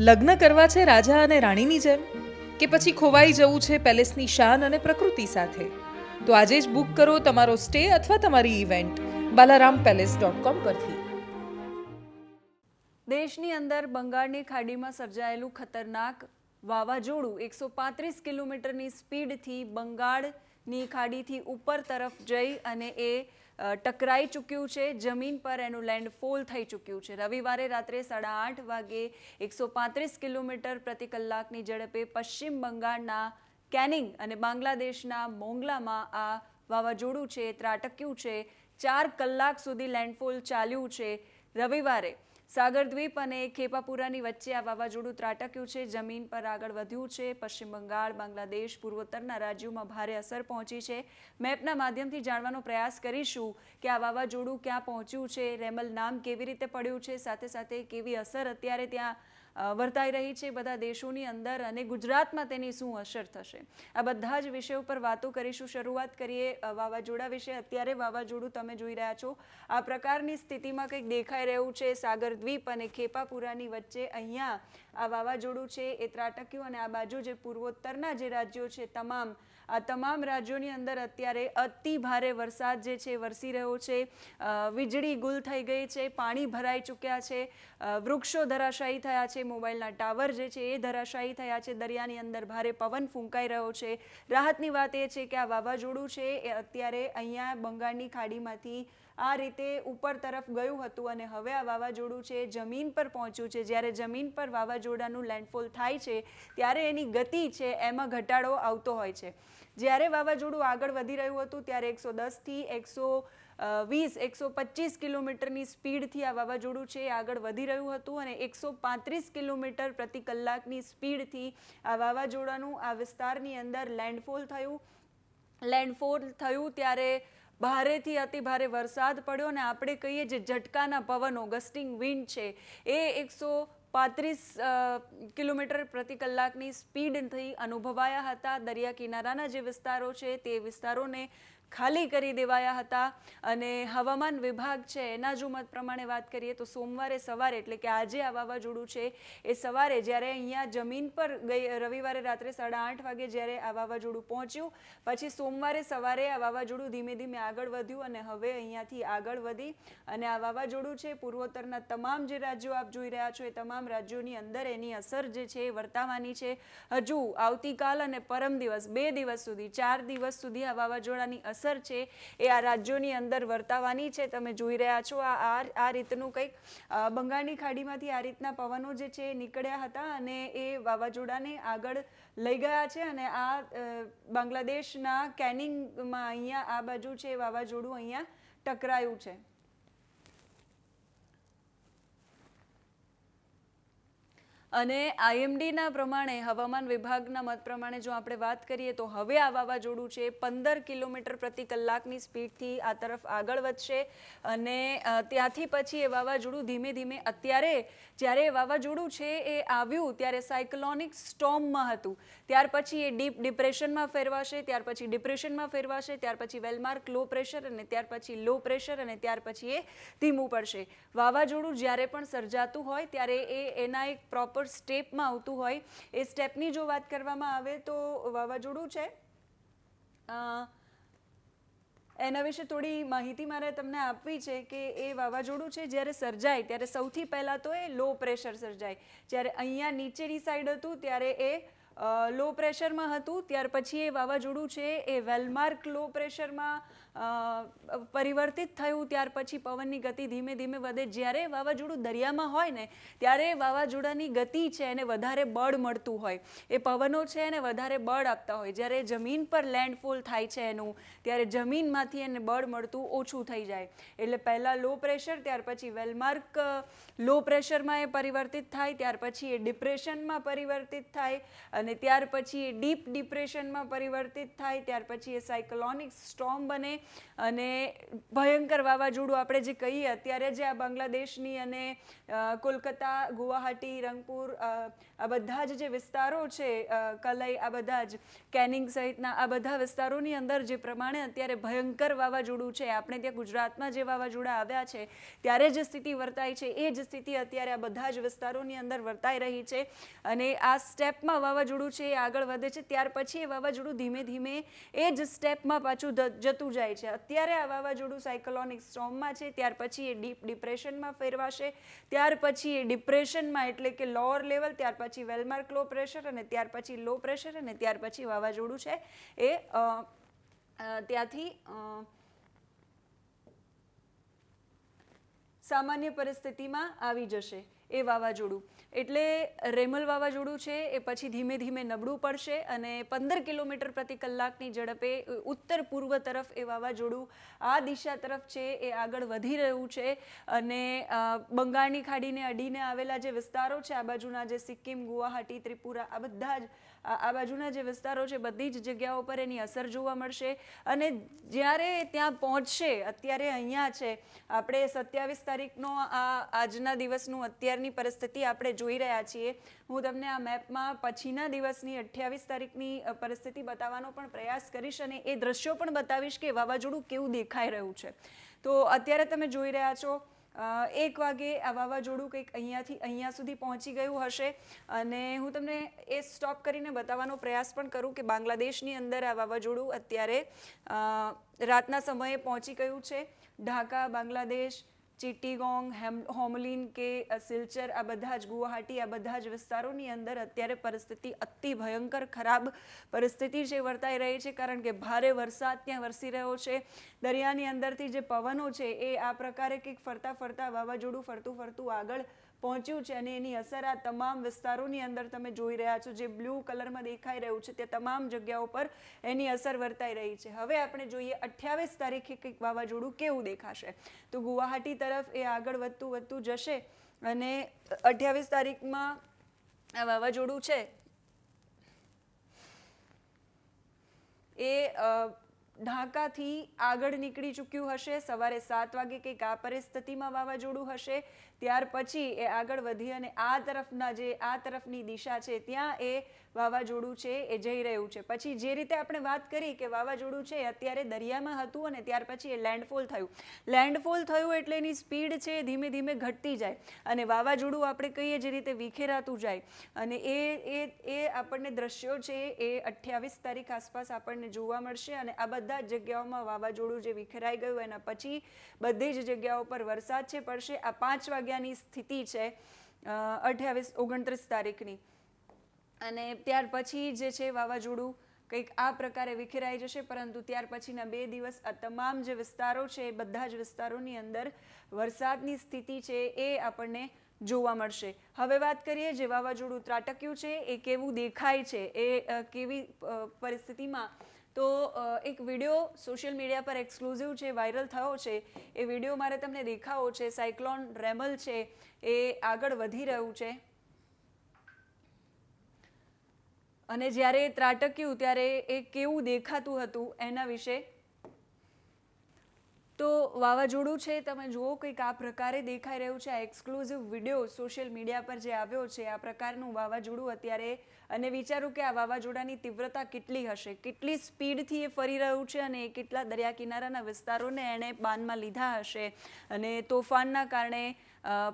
લગ્ન કરવા છે રાજા અને રાણીની જેમ? કે પછી ખોવાઈ જવું છે પેલેસની શાન અને પ્રકૃતિ સાથે? તો આજે જ બુક કરો તમારો સ્ટે અથવા તમારી event Balaram palace dot com પરથી. દેશની અંદર બંગાળની ખાડીમાં સર્જાયેલું ખતરનાક વાવાઝોડું એકસો પાંત્રીસ કિલોમીટરની સ્પીડથી બંગાળની ખાડીથી ઉપર તરફ જઈ અને એ ટકરાઈ ચૂક્યું છે, જમીન પર એનું લેન્ડફોલ થઈ ચૂક્યું છે. રવિવારે રાત્રે સાડા આઠ વાગે એકસો પાંત્રીસ કિલોમીટર પ્રતિ કલાકની ઝડપે પશ્ચિમ બંગાળના કેનિંગ અને બાંગ્લાદેશના મોંગલામાં આ વાવાઝોડું છે, ત્રાટક્યું છે. ચાર કલાક સુધી લેન્ડફોલ ચાલ્યું છે રવિવારે. સાગરદ્વીપ અને ખેપાપુરાની વચ્ચે આ વાવાઝોડું ત્રાટક્યું છે. જમીન પર આગળ વધ્યું છે. પશ્ચિમ બંગાળ, બાંગ્લાદેશ, પૂર્વોત્તરના રાજ્યોમાં ભારે અસર પહોંચી છે. મેપના માધ્યમથી જાણવાનો પ્રયાસ કરીશું કે આ વાવાઝોડું ક્યાં પહોંચ્યું છે, રેમલ નામ કેવી રીતે પડ્યું છે, સાથે સાથે કેવી અસર અત્યારે ત્યાં વર્તાઈ રહી છે બધા દેશોની અંદર અને ગુજરાતમાં તેની શું અસર થશે? આ બધા જ વિષયો પર વાતો કરીશું. શરૂઆત કરીએ વાવાઝોડા વિશે. અત્યારે વાવાઝોડું તમે જોઈ રહ્યા છો. આ પ્રકારની સ્થિતિમાં કંઈક દેખાઈ રહ્યું છે. સાગર દ્વીપ અને ખેપાપુરાની વચ્ચે અહીંયા આ વાવાઝોડું છે. એ ત્રાટક્યું અને આ બાજુ જે પૂર્વોત્તરના જે રાજ્યો છે, તમામ, આ તમામ રાજ્યોની અંદર અત્યારે અતિ ભારે વરસાદ જે છે, વરસી રહ્યો છે. વીજળી ગુલ થઈ ગઈ છે. પાણી ભરાઈ ચૂક્યા છે. વૃક્ષો ધરાશાયી થયા છે, મોબાઈલના ટાવર જે છે એ ધરાશાયી થયા છે, દરિયાની અંદર ભારે પવન ફૂંકાઈ રહ્યો છે. રાહતની વાત એ છે કે આ વાવાઝોડું છે એ અત્યારે અહીંયા બંગાળની ખાડીમાંથી આ રીતે ઉપર તરફ ગયું હતું અને હવે આ વાવાઝોડું છે જમીન પર પહોંચ્યું છે. જ્યારે જમીન પર વાવાઝોડાનું લેન્ડફોલ થાય છે, ત્યારે એની ગતિ છે એમાં ઘટાડો આવતો હોય છે. જ્યારે વાવાઝોડું આગળ વધી રહ્યું હતું, ત્યારે એકસો દસથી એકસો વીસ એકસો પચીસ કિલોમીટરની સ્પીડથી આ વાવાઝોડું છે એ આગળ વધી રહ્યું હતું અને એકસો પાંત્રીસ કિલોમીટર પ્રતિ કલાકની સ્પીડથી આ વાવાઝોડાનું આ વિસ્તારની અંદર લેન્ડફોલ થયું. લેન્ડફોલ થયું ત્યારે ભારેથી અતિ ભારે વરસાદ પડ્યો અને આપણે કહીએ જે ઝટકાના પવનો ગસ્ટિંગ વિન્ડ છે, એ એકસો પાંત્રીસ કિલોમીટર પ્રતિ કલાકની સ્પીડથી અનુભવાયા હતા. દરિયા કિનારાના જે વિસ્તારો છે તે વિસ્તારોને ખાલી કરી દેવાયા હતા. અને હવામાન વિભાગ છે, એના જો મત પ્રમાણે વાત કરીએ તો સોમવારે સવારે, એટલે કે આજે આ વાવાઝોડું છે, એ સવારે જ્યારે અહીંયા જમીન પર ગઈ, રવિવારે રાત્રે સાડા આઠ વાગે જ્યારે આ વાવાઝોડું પહોંચ્યું, પછી સોમવારે સવારે આ વાવાઝોડું ધીમે ધીમે આગળ વધ્યું અને હવે અહીંયાથી આગળ વધી. અને આ વાવાઝોડું છે, પૂર્વોત્તરના તમામ જે રાજ્યો આપ જોઈ રહ્યા છો, એ તમામ રાજ્યોની અંદર એની અસર જે છે, એ વર્તાવાની છે. હજુ આવતીકાલ અને પરમ દિવસ, બે દિવસ સુધી, ચાર દિવસ સુધી આ વાવાઝોડાની અસર છે એ આ રાજ્યોની અંદર વર્તાવાની છે. તમે જોઈ રહ્યા છો આ આ રીતનું કંઈક બંગાળની ખાડીમાંથી આ રીતના પવનો જે છે નીકળ્યા હતા અને એ વાવાઝોડાને આગળ લઈ ગયા છે અને આ બાંગ્લાદેશના કેનિંગમાં અહીંયા આ બાજુ છે વાવાઝોડું અહીંયા ટકરાયું છે. અને આઈએમડીના પ્રમાણે, હવામાન વિભાગના મત પ્રમાણે જો આપણે વાત કરીએ તો હવે આ વાવાઝોડું છે, પંદર કિલોમીટર પ્રતિ કલાકની સ્પીડથી આ તરફ આગળ વધશે અને ત્યાંથી પછી એ વાવાઝોડું ધીમે ધીમે અત્યારે જ્યારે એ વાવાઝોડું છે એ આવ્યું ત્યારે સાયક્લોનિક સ્ટોમમાં હતું. ત્યાર પછી એ ડીપ ડિપ્રેશનમાં ફેરવાશે, ત્યાર પછી ડિપ્રેશનમાં ફેરવાશે, ત્યાર પછી વેલમાર્ક લો પ્રેશર અને ત્યાર પછી લો પ્રેશર અને ત્યાર પછી એ ધીમું પડશે. વાવાઝોડું જ્યારે પણ સર્જાતું હોય ત્યારે એ એના એક પ્રોપર સ્ટેપમાં આવતું હોય, એ સ્ટેપની જો વાત કરવામાં આવે તો વાવાઝોડું છે. એના વિશે થોડી માહિતી મારે તમને આપવી છે કે એ વાવાઝોડું છે, જ્યારે સર્જાય, ત્યારે સૌથી પહેલાં તો એ લો પ્રેશર સર્જાય. જ્યારે અહીંયા નીચેની સાઈડ હતું, ત્યારે એ લો પ્રેશરમાં હતું, ત્યાર પછી એ વાવાઝોડું છે એ વેલમાર્ક લો પ્રેશરમાં પરિવર્તિત થયું, ત્યાર પછી પવનની ગતિ ધીમે ધીમે વધે. જ્યારે વાવાઝોડું દરિયામાં હોય ને, ત્યારે વાવાઝોડાની ગતિ છે એને વધારે બળ મળતું હોય. એ પવનો છે એને વધારે બળ આપતા હોય. જ્યારે જમીન પર લેન્ડફોલ થાય છે એનું, ત્યારે જમીનમાંથી એને બળ મળતું ઓછું થઈ જાય. એટલે પહેલાં લો પ્રેશર ત્યાર પછી વેલમાર્ક લો પ્રેશરમાં એ પરિવર્તિત થાય, ત્યાર પછી એ ડિપ્રેશનમાં પરિવર્તિત થાય અને અને ત્યાર પછી એ ડીપ ડિપ્રેશનમાં પરિવર્તિત થાય, ત્યાર પછી એ સાયકલોનિક સ્ટોમ બને અને ભયંકર વાવાઝોડું આપણે જે કહીએ, અત્યારે જે આ બાંગ્લાદેશની અને કોલકાતા, ગુવાહાટી, રંગપુર આ બધા જ જે વિસ્તારો છે કલઈ, આ બધા જ, કેનિંગ સહિતના આ બધા વિસ્તારોની અંદર જે પ્રમાણે અત્યારે ભયંકર વાવાઝોડું છે, આપણે ત્યાં ગુજરાતમાં જે વાવાઝોડા આવ્યા છે, ત્યારે જે સ્થિતિ વર્તાય છે, એ જ સ્થિતિ અત્યારે આ બધા જ વિસ્તારોની અંદર વર્તાઈ રહી છે અને આ સ્ટેપમાં વાવાઝોડું છે એ આગળ વધે છે, ત્યાર પછી એ વાવાઝોડું ધીમે ધીમે એ જ સ્ટેપમાં પાછું જતું જાય છે. અત્યારે આ વાવાઝોડું સાયકોલોનિક સ્ટ્રોમમાં છે, ત્યાર પછી એ ડીપ ડિપ્રેશનમાં ફેરવાશે, ત્યાર પછી એ ડિપ્રેશનમાં એટલે કે લોઅર લેવલ, ત્યાર પછી વેલમાર્ક લો પ્રેશર અને ત્યાર પછી લો પ્રેશર અને ત્યાર પછી વાવાઝોડું છે એ ત્યાંથી સામાન્ય પરિસ્થિતિમાં આવી જશે એ વાવાઝોડું. એટલે રેમલ વાવાઝોડું છે, એ પછી ધીમે ધીમે નબળું પડશે અને પંદર કિલોમીટર પ્રતિ કલાકની ઝડપે ઉત્તર પૂર્વ તરફ એ વાવાઝોડું આ દિશા તરફ છે, એ આગળ વધી રહ્યું છે અને બંગાળની ખાડીને અડીને આવેલા જે વિસ્તારો છે, આ બાજુના જે સિક્કિમ, ગુવાહાટી, ત્રિપુરા, આ બધા જ આ બાજુના જે વિસ્તારો છે, બધી જ જગ્યાઓ પર એની અસર જોવા મળશે. અને જ્યારે ત્યાં પહોંચશે, અત્યારે અહીંયા છે, આપણે સત્યાવીસ તારીખનો આ આજના દિવસનું અત્યારની પરિસ્થિતિ આપણે જોઈ રહ્યા છીએ. હું તમને આ મેપમાં પછીના દિવસની અઠ્યાવીસ તારીખની પરિસ્થિતિ બતાવવાનો પણ પ્રયાસ કરીશ અને એ દ્રશ્યો પણ બતાવીશ કે વાવાઝોડું કેવું દેખાઈ રહ્યું છે. તો અત્યારે તમે જોઈ રહ્યા છો એક વાગે આ વાવાઝોડું કંઈક અહીંયાથી અહીંયા સુધી પહોંચી ગયું હશે અને હું તમને એ સ્ટોપ કરીને બતાવવાનો પ્રયાસ પણ કરું કે બાંગ્લાદેશની અંદર આ વાવાઝોડું અત્યારે રાતના સમયે પહોંચી ગયું છે. ઢાકા, બાંગ્લાદેશ ચિટ્ટીગોંગ હેમ, હોમલિન કે સિલ્ચર, આ બધા જ ગુવાહાટી, આ બધા જ વિસ્તારોની અંદર અત્યારે પરિસ્થિતિ અતિ ભયંકર ખરાબ પરિસ્થિતિ છે, વર્તાઈ રહી છે, કારણ કે ભારે વરસાદ ત્યાં વરસી રહ્યો છે. દરિયાની અંદરથી જે પવનો છે, એ આ પ્રકારે કંઈક ફરતા ફરતા વાવાઝોડું ફરતું ફરતું આગળ પહોંચ્યું છે અને એની અસર આ તમામ વિસ્તારોની અંદર તમે જોઈ રહ્યા છો, જે બ્લુ કલરમાં દેખાઈ રહ્યું છે, તે તમામ જગ્યાઓ પર એની અસર વર્તાઈ રહી છે. હવે આપણે જોઈએ અઠ્યાવીસ તારીખે કંઈક વાવાઝોડું કેવું દેખાશે? તો ગુવાહાટી તરફ એ આગળ વધતું વધતું જશે અને અઠ્યાવીસ તારીખમાં આ વાવાઝોડું છે. એ ઢાકાથી આગળ નીકળી ચૂક્યું હશે. સવારે સાત વાગે કંઈક આ પરિસ્થિતિમાં વાવાઝોડું હશે. ત્યાર પછી એ આગળ વધી અને આ તરફના જે, આ તરફની દિશા છે, ત્યાં એ વાવાઝોડું છે એ જઈ રહ્યું છે. પછી જે રીતે આપણે વાત કરી કે વાવાઝોડું છે અત્યારે દરિયામાં હતું અને ત્યાર પછી એ લેન્ડફોલ થયું. લેન્ડફોલ થયું એટલે એની સ્પીડ છે ધીમે ધીમે ઘટતી જાય અને વાવાઝોડું આપણે કહીએ જે રીતે વિખેરાતું જાય અને એ એ એ આપણને દ્રશ્યો છે એ અઠ્યાવીસ તારીખ આસપાસ આપણને જોવા મળશે અને આ બધા જ જગ્યાઓમાં વાવાઝોડું જે વિખેરાઈ ગયું એના પછી બધી જ જગ્યાઓ પર વરસાદ છે, પડશે. આ પાંચ વાગ્યાની સ્થિતિ છે અઠ્યાવીસ ઓગણત્રીસ તારીખની. અને ત્યાર પછી જે છે વાવાઝોડું કંઈક આ પ્રકારે વિખેરાઈ જશે, પરંતુ ત્યાર પછીના બે દિવસ આ તમામ જે વિસ્તારો છે, એ બધા જ વિસ્તારોની અંદર વરસાદની સ્થિતિ છે એ આપણને જોવા મળશે. હવે વાત કરીએ જે વાવાઝોડું ત્રાટક્યું છે, એ કેવું દેખાય છે, એ કેવી પરિસ્થિતિમાં? તો એક વીડિયો સોશિયલ મીડિયા પર એક્સક્લુઝિવ છે, વાયરલ થયો છે. એ વીડિયો મારે તમને દેખાવો છે. સાયક્લોન રેમલ છે, એ આગળ વધી રહ્યું છે. અને જ્યારે ત્રાટક્યું, ત્યારે એ કેવું દેખાતું હતું એના વિશે? તો વાવાઝોડું છે, તમે જુઓ કંઈક આ પ્રકારે દેખાઈ રહ્યું છે. આ એક્સક્લુઝિવ વીડિયો સોશિયલ મીડિયા પર જે આવ્યો છે, આ પ્રકારનું વાવાઝોડું અત્યારે અને વિચારું કે આ વાવાઝોડાની તીવ્રતા કેટલી હશે? કેટલી સ્પીડથી એ ફરી રહ્યું છે અને એ કેટલા દરિયા કિનારાના વિસ્તારોને એણે બાનમાં લીધા હશે? અને તોફાનના કારણે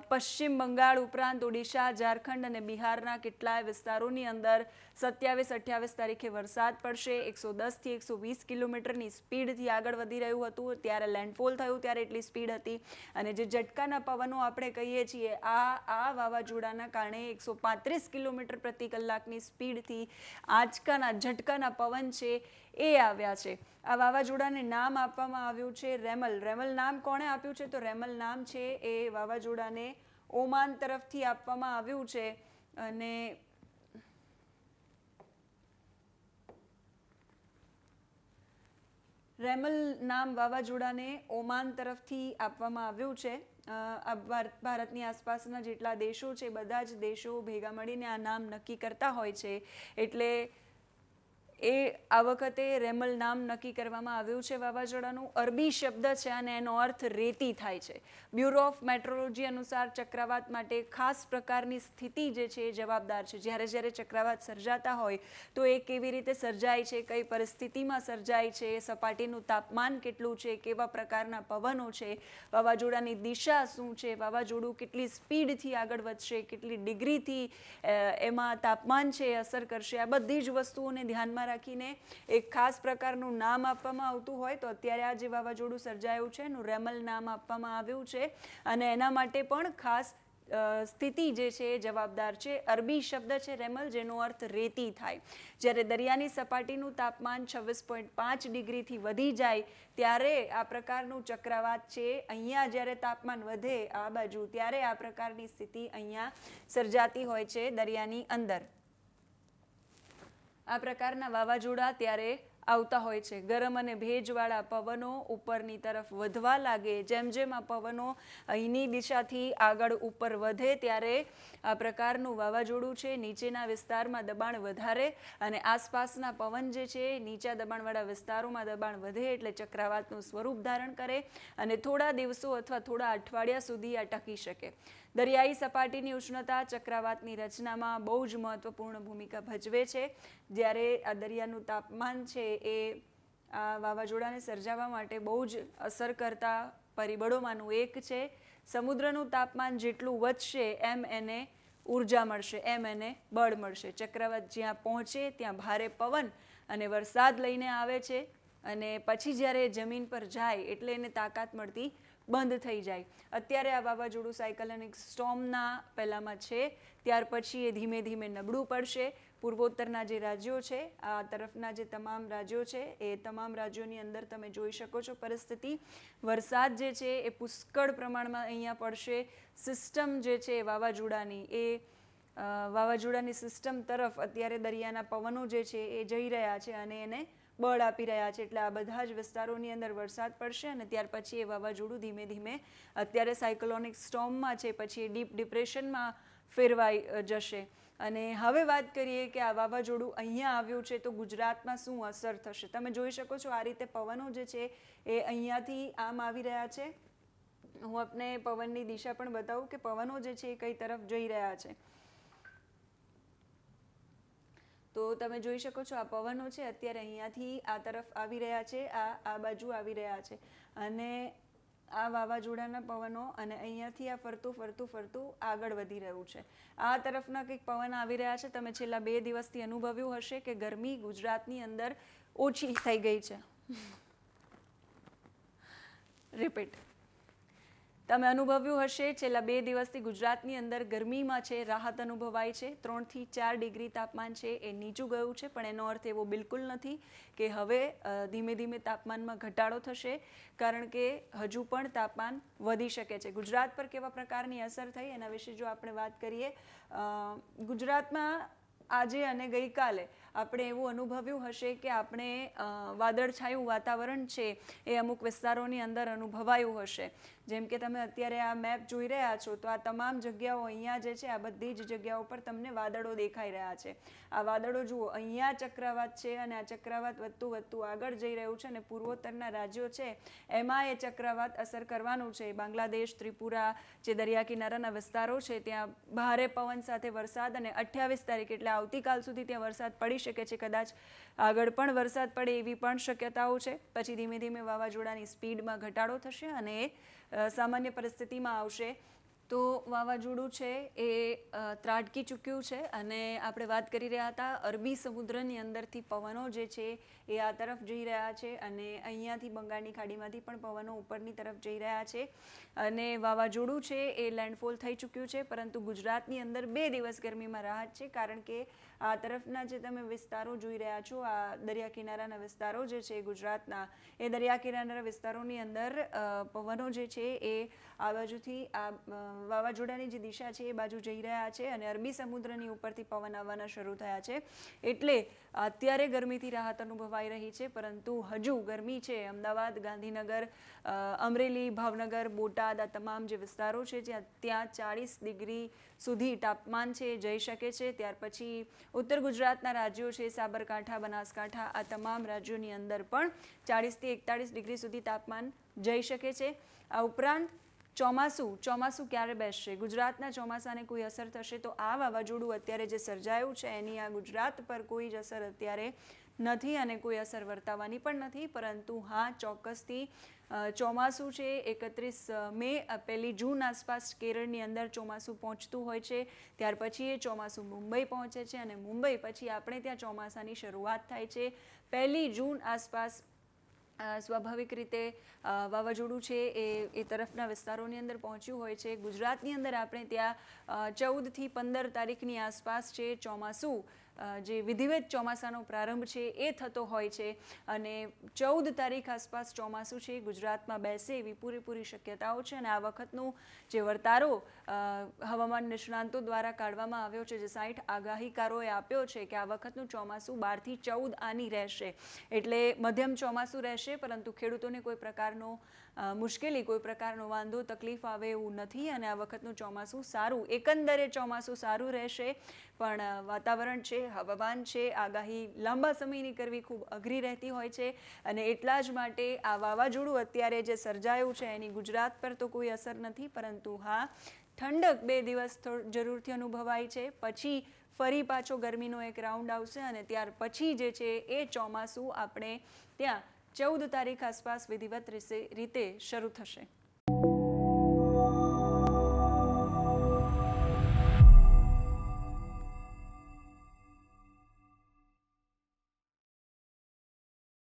પશ્ચિમ બંગાળ ઉપરાંત ઓડિશા, ઝારખંડ અને બિહારના કેટલાય વિસ્તારોની અંદર સત્યાવીસ અઠ્યાવીસ તારીખે વરસાદ પડશે. એકસો દસથી એકસો વીસ કિલોમીટરની સ્પીડથી આગળ વધી રહ્યું હતું. ત્યારે લેન્ડફોલ થયું ત્યારે એટલી સ્પીડ હતી. અને જે ઝટકાના પવનો આપણે કહીએ છીએ, આ આ વાવાઝોડાના કારણે એકસો પાંત્રીસ કિલોમીટર પ્રતિ કલાકની સ્પીડથી આંચકાના, ઝટકાના પવન છે એ આવ્યા છે. આ વાવાઝોડાને નામ આપવામાં આવ્યું છે રેમલ. રેમલ નામ કોણે આપ્યું છે? તો રેમલ નામ છે એ વાવાઝોડાને ઓમાન તરફથી આપવામાં આવ્યું છે અને રેમલ નામ વાવાઝોડાને ઓમાન તરફથી આપવામાં આવ્યું છે. ભારતની આસપાસના જેટલા દેશો છે, બધા જ દેશો ભેગા મળીને આ નામ નક્કી કરતા હોય છે. એટલે એ આ વખતે રેમલ નામ નક્કી કરવામાં આવ્યું છે વાવાઝોડાનું. અરબી શબ્દ છે અને એનો અર્થ રેતી થાય છે. બ્યુરો ઓફ મેટ્રોલોજી અનુસાર ચક્રવાત માટે ખાસ પ્રકારની સ્થિતિ જે છે એ જવાબદાર છે. જ્યારે જ્યારે ચક્રવાત સર્જાતા હોય તો એ કેવી રીતે સર્જાય છે, કઈ પરિસ્થિતિમાં સર્જાય છે, સપાટીનું તાપમાન કેટલું છે, કેવા પ્રકારના પવનો છે, વાવાઝોડાની દિશા શું છે, વાવાઝોડું કેટલી સ્પીડથી આગળ વધશે, કેટલી ડિગ્રીથી એમાં તાપમાન છે, અસર કરશે, આ બધી જ વસ્તુઓને ધ્યાનમાં રાખીને એક ખાસ પ્રકારનું નામ આપવામાં આવતું હોય તો અત્યારે આ જે વાવાઝોડું સર્જાયું છે, એનું રેમલ નામ આપવામાં આવ્યું છે અને એના માટે પણ ખાસ સ્થિતિ જે છે એ જવાબદાર છે. અરબી શબ્દ છે રેમલ, જેનો અર્થ રેતી થાય. જ્યારે દરિયાની સપાટીનું તાપમાન છવ્વીસ પોઈન્ટ પાંચ ડિગ્રીથી વધી જાય, ત્યારે આ પ્રકારનું ચક્રવાત છે. અહીંયા જ્યારે તાપમાન વધે આ બાજુ, ત્યારે આ પ્રકારની સ્થિતિ અહીંયા સર્જાતી હોય છે દરિયાની અંદર. આ પ્રકારના વાવાઝોડા ત્યારે આવતા હોય છે. ગરમ અને ભેજવાળા પવનો ઉપરની તરફ વધવા લાગે. જેમ જેમ આ પવનો અહીંની દિશાથી આગળ ઉપર વધે ત્યારે આ પ્રકારનું વાવાઝોડું છે. નીચેના વિસ્તારમાં દબાણ વધારે અને આસપાસના પવન જે છે, નીચા દબાણવાળા વિસ્તારોમાં દબાણ વધે એટલે ચક્રવાતનું સ્વરૂપ ધારણ કરે અને થોડા દિવસો અથવા થોડા અઠવાડિયા સુધી આ ટકી શકે. દરિયાઈ સપાટીની ઉષ્ણતા ચક્રવાતની રચનામાં બહુ જ મહત્વપૂર્ણ ભૂમિકા ભજવે છે. જ્યારે આ દરિયાનું તાપમાન છે એ આ વાવાઝોડાને સર્જાવા માટે બહુ જ અસર કરતા પરિબળોમાંનું એક છે. સમુદ્રનું તાપમાન જેટલું વધશે એમ એને ઊર્જા મળશે, એમ એને બળ મળશે. ચક્રવાત જ્યાં પહોંચે ત્યાં ભારે પવન અને વરસાદ લઈને આવે છે અને પછી જ્યારે જમીન પર જાય એટલે એને તાકાત મળતી બંધ થઈ જાય. અત્યારે આ વાવાઝોડું સાયકલોનિક સ્ટોમના પહેલામાં છે. ત્યાર પછી એ ધીમે ધીમે નબળું પડશે. પૂર્વોત્તરના જે રાજ્યો છે, આ તરફના જે તમામ રાજ્યો છે, એ તમામ રાજ્યોની અંદર તમે જોઈ શકો છો પરિસ્થિતિ. વરસાદ જે છે, એ પુષ્કળ પ્રમાણમાં અહીંયા પડશે. સિસ્ટમ જે છે વાવાઝોડાની, એ વાવાઝોડાની સિસ્ટમ તરફ અત્યારે દરિયાના પવનો જે છે, એ જઈ રહ્યા છે અને એને બળ આપી રહ્યા છે એટલે આ બધા જ વિસ્તારોની અંદર વરસાદ પડશે અને ત્યાર પછી એ વાવાઝોડું ધીમે ધીમે અત્યારે સાયક્લોનિક સ્ટોમમાં છે, પછી એ ડીપ ડિપ્રેશનમાં ફેરવાઈ જશે. અને હવે વાત કરીએ કે આ વાવાઝોડું અહીંયા આવ્યું છે તો ગુજરાતમાં શું અસર થશે? તમે જોઈ શકો છો આ રીતે પવનો જે છે એ અહીંયાથી આમ આવી રહ્યા છે. હું આપને પવનની દિશા પણ બતાવું કે પવનો જે છે એ કઈ તરફ જઈ રહ્યા છે. તો તમે જોઈ શકો છો, આ પવનો છે, અત્યારે અહીંયાથી આ તરફ આવી રહ્યા છે, આ આ બાજુ આવી રહ્યા છે. અને આ વાવાઝોડાના પવનો અને અહીંયાથી આ ફરતું ફરતું ફરતું આગળ વધી રહ્યું છે. આ તરફના કંઈક પવન આવી રહ્યા છે, તમે છેલ્લા બે દિવસથી અનુભવ્યું હશે કે ગરમી ગુજરાતની અંદર ઓછી થઈ ગઈ છે. રિપીટ તમે અનુભવ્યું હશે, છેલ્લા બે દિવસથી ગુજરાતની અંદર ગરમીમાં છે, રાહત અનુભવાય છે. ત્રણથી ચાર ડિગ્રી તાપમાન છે, એ નીચું ગયું છે, પણ એનો અર્થ એવો બિલકુલ નથી કે હવે ધીમે ધીમે તાપમાનમાં ઘટાડો થશે, કારણ કે હજુ પણ તાપમાન વધી શકે છે. ગુજરાત પર કેવા પ્રકારની અસર થઈ, એના વિશે જો આપણે વાત કરીએ ગુજરાતમાં આજે અને ગઈકાલે આપણે એવું અનુભવ્યું હશે કે આપણે વાદળછાયું વાતાવરણ છે એ અમુક વિસ્તારોની અંદર અનુભવાયું હશે. જેમ કે તમે અત્યારે આ મેપ જોઈ રહ્યા છો, તો આ તમામ જગ્યાઓ અહીંયા જે છે, આ બધી જ જગ્યાઓ પર તમને વાદળો દેખાઈ રહ્યા છે. આ વાદળો જુઓ, અહીંયા ચક્રવાત છે અને આ ચક્રવાત વધતું વધતું આગળ જઈ રહ્યું છે અને પૂર્વોત્તરના રાજ્યો છે, એમાં એ ચક્રવાત અસર કરવાનું છે. બાંગ્લાદેશ, ત્રિપુરા, જે દરિયા કિનારાના વિસ્તારો છે, ત્યાં ભારે પવન સાથે વરસાદ અને અઠ્યાવીસ તારીખ એટલે આવતીકાલ સુધી ત્યાં વરસાદ પડી શકે છે. કદાચ આગળ પણ વરસાદ પડે એવી પણ શક્યતાઓ છે. પછી ધીમે ધીમે વાવાઝોડાની સ્પીડમાં ઘટાડો થશે અને સામાન્ય પરિસ્થિતિમાં આવશે. તો વાવાઝોડું છે એ ત્રાટકી ચૂક્યું છે અને આપણે વાત કરી રહ્યા હતા અરબી સમુદ્રની અંદરથી પવનો જે છે એ આ તરફ જઈ રહ્યા છે અને અહીંયાથી બંગાળની ખાડીમાંથી પણ પવનો ઉપરની તરફ જઈ રહ્યા છે. અને વાવાઝોડું છે એ લેન્ડફોલ થઈ ચૂક્યું છે, પરંતુ ગુજરાતની અંદર બે દિવસ ગરમીમાં રાહત છે, કારણ કે આ તરફના જે તમે વિસ્તારો જોઈ રહ્યા છો, આ દરિયા કિનારાના વિસ્તારો જે છે ગુજરાતના, એ દરિયા કિનારાના વિસ્તારોની અંદર પવનો જે છે એ આ બાજુથી, આ વાવાઝોડાની જે દિશા છે એ બાજુ જઈ રહ્યા છે અને અરબી સમુદ્રની ઉપરથી પવન આવવાના શરૂ થયા છે. એટલે અત્યારે ગરમીથી રાહત અનુભવાઈ રહી છે, પરંતુ હજુ ગરમી છે. અમદાવાદ, ગાંધીનગર અમરેલી, ભાવનગર, બોટાદ, આ તમામ જે વિસ્તારો છે, જ્યાં ત્યાં ચાળીસ ડિગ્રી સુધી તાપમાન છે, જઈ શકે છે. ત્યાર પછી ઉત્તર ગુજરાતના રાજ્યો છે, સાબરકાંઠા, બનાસકાંઠા, આ તમામ રાજ્યોની અંદર પણ ચાળીસથી એકતાળીસ ડિગ્રી સુધી તાપમાન જઈ શકે છે. આ ઉપરાંત ચોમાસું ચોમાસું ક્યારે બેસશે? ગુજરાતના ચોમાસાને કોઈ અસર થશે તો આ વાવાઝોડું અત્યારે જે સર્જાયું છે, એની આ ગુજરાત પર કોઈ જ અસર અત્યારે નથી અને કોઈ અસર વર્તાવાની પણ નથી. પરંતુ હા, ચોક્કસથી ચોમાસું છે, એકત્રીસ મે પહેલી જૂન આસપાસ કેરળની અંદર ચોમાસું પહોંચતું હોય છે. ત્યાર પછી એ ચોમાસું મુંબઈ પહોંચે છે અને મુંબઈ પછી આપણે ત્યાં ચોમાસાની શરૂઆત થાય છે. પહેલી જૂન આસપાસ સ્વાભાવિક રીતે વાવાઝોડું છે એ એ તરફના વિસ્તારોની અંદર પહોંચ્યું હોય છે. ગુજરાતની અંદર આપણે ત્યાં ચૌદથી પંદર તારીખની આસપાસ છે ચોમાસું. જે વિધિવત ચોમાસાનો પ્રારંભ છે એ થતો હોય છે અને ચૌદ તારીખ આસપાસ ચોમાસું છે, ગુજરાતમાં બેસે એવી પૂરેપૂરી શક્યતાઓ છે અને આ વખતનું જે વર્તારો હવામાન નિષ્ણાંતો દ્વારા કાઢવામાં આવ્યો છે, જે સાઠ આગાહીકારોએ આપ્યો છે કે આ વખતનું ચોમાસું બારથી ચૌદ આની રહેશે. એટલે મધ્યમ ચોમાસું રહેશે, પરંતુ ખેડૂતોને કોઈ પ્રકારનો મુશ્કેલી, કોઈ પ્રકારનો વાંધો, તકલીફ આવે એવું નથી અને આ વખતનું ચોમાસું સારું, એકંદરે ચોમાસું સારું રહેશે. પણ વાતાવરણ છે, હવામાન છે, આગાહી લાંબા સમયની કરવી ખૂબ અઘરી રહેતી હોય છે અને એટલા જ માટે આ વાવાઝોડું અત્યારે જે સર્જાયું છે એની ગુજરાત પર તો કોઈ અસર નથી, પરંતુ હા, ઠંડક બે દિવસ જરૂરથી અનુભવાય છે. પછી ફરી પાછો ગરમીનો એક રાઉન્ડ આવશે અને ત્યાર પછી જે છે એ ચોમાસું આપણે ત્યાં ચૌદ તારીખ આસપાસ વિધિવત રીતે શરૂ થશે.